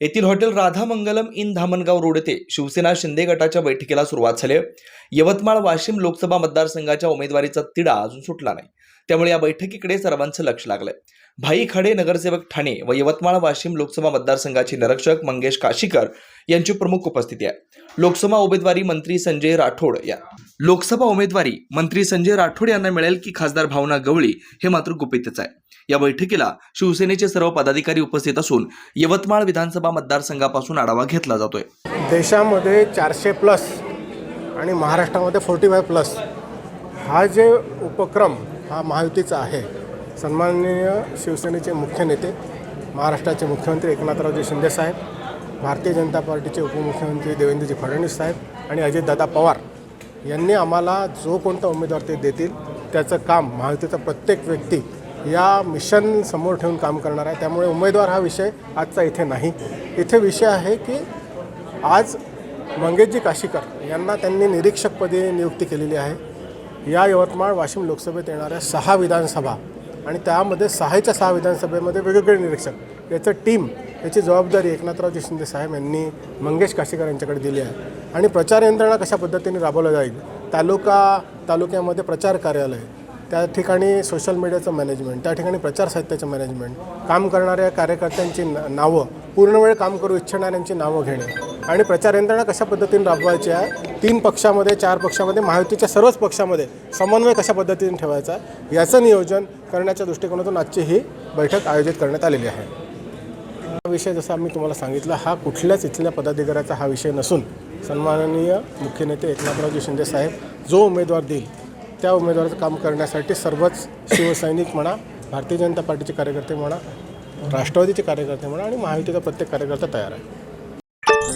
येथील hotel Radha Mangalam inn Dhamangaon road येथे शिवसेना शिंदे गटाच्या बैठकीला सुरुवात झाली यवतमाळ वाशिम लोकसभा मतदारसंघाच्या उमेदवारीचा तिढा अजून सुटला नाही. त्यामुळे या बैठकीकडे सर्वांचं लक्ष लागलंय. भाई खडे नगरसेवक ठाणे व यवतमाळ वाशिम लोकसभा मतदारसंघाचे निरीक्षक मंगेश काशीकर यांची प्रमुख उपस्थिती आहे. लोकसभा उमेदवारी मंत्री संजय राठोड या. लोकसभा उमेदवारी मंत्री संजय राठोड यांना मिळेल की खासदार भावना गवळी हे मात्र गुपितच आहे. या बैठकीला शिवसेनेचे सर्व पदाधिकारी उपस्थित असून यवतमाळ विधानसभा मतदारसंघापासून आढावा घेतला जातोय. देशामध्ये चारशे प्लस आणि महाराष्ट्रामध्ये फोर्टी फाय प्लस हा जे उपक्रम हा महायुतीचा आहे. सन्माननीय शिवसेनेचे मुख्य नेते महाराष्ट्राचे मुख्यमंत्री एकनाथरावजी शिंदेसाहेब भारतीय जनता पार्टीचे उपमुख्यमंत्री देवेंद्रजी फडणवीस साहेब आणि अजितदादा पवार यांनी आम्हाला जो कोणता उमेदवार ते देतील त्याचं काम महायुतीचा प्रत्येक व्यक्ती या मिशन समोर ठेवून काम करणार आहे. त्यामुळे उमेदवार हा विषय आजचा इथे नाही. इथे विषय आहे की आज मंगेशजी काशीकर यांना त्यांनी निरीक्षकपदी नियुक्ती केलेली आहे. या यवतमाळ वाशिम लोकसभेत येणाऱ्या सहा विधानसभा आणि त्यामध्ये सहाच्या सहा विधानसभेमध्ये वेगवेगळे निरीक्षक याचं टीम याची जबाबदारी एकनाथरावजी शिंदे साहेब यांनी मंगेश काशीकर यांच्याकडे दिली आहे. आणि प्रचार यंत्रणा कशा पद्धतीने राबवलं जाईल तालुका तालुक्यामध्ये प्रचार कार्यालय त्या ठिकाणी सोशल मीडियाचं मॅनेजमेंट त्या ठिकाणी प्रचार साहित्याचं मॅनेजमेंट काम करणाऱ्या कार्यकर्त्यांची नावं पूर्ण वेळ काम करू इच्छिणाऱ्यांची नावं घेणे आणि प्रचार यंत्रणा कशा पद्धतीने राबवायची आहे? तीन पक्षामध्ये चार पक्षामध्ये महायुतीच्या सर्वच पक्षामध्ये समन्वय कशा पद्धतीने ठेवायचा याचं नियोजन करण्याच्या दृष्टिकोनातून आजची ही बैठक आयोजित करण्यात आलेली आहे. हा विषय जसा मी तुम्हाला सांगितला हा कुठल्याच इथल्या पदाधिकाऱ्याचा हा विषय नसून सन्माननीय मुख्य नेते एकनाथरावजी शिंदे साहेब जो उमेदवार देईल त्या उमेदवाराचं काम करण्यासाठी सर्वच शिवसैनिक म्हणा भारतीय जनता पार्टीचे कार्यकर्ते म्हणा राष्ट्रवादीचे कार्यकर्ते म्हणा आणि महायुतीचा प्रत्येक कार्यकर्ता तयार आहे.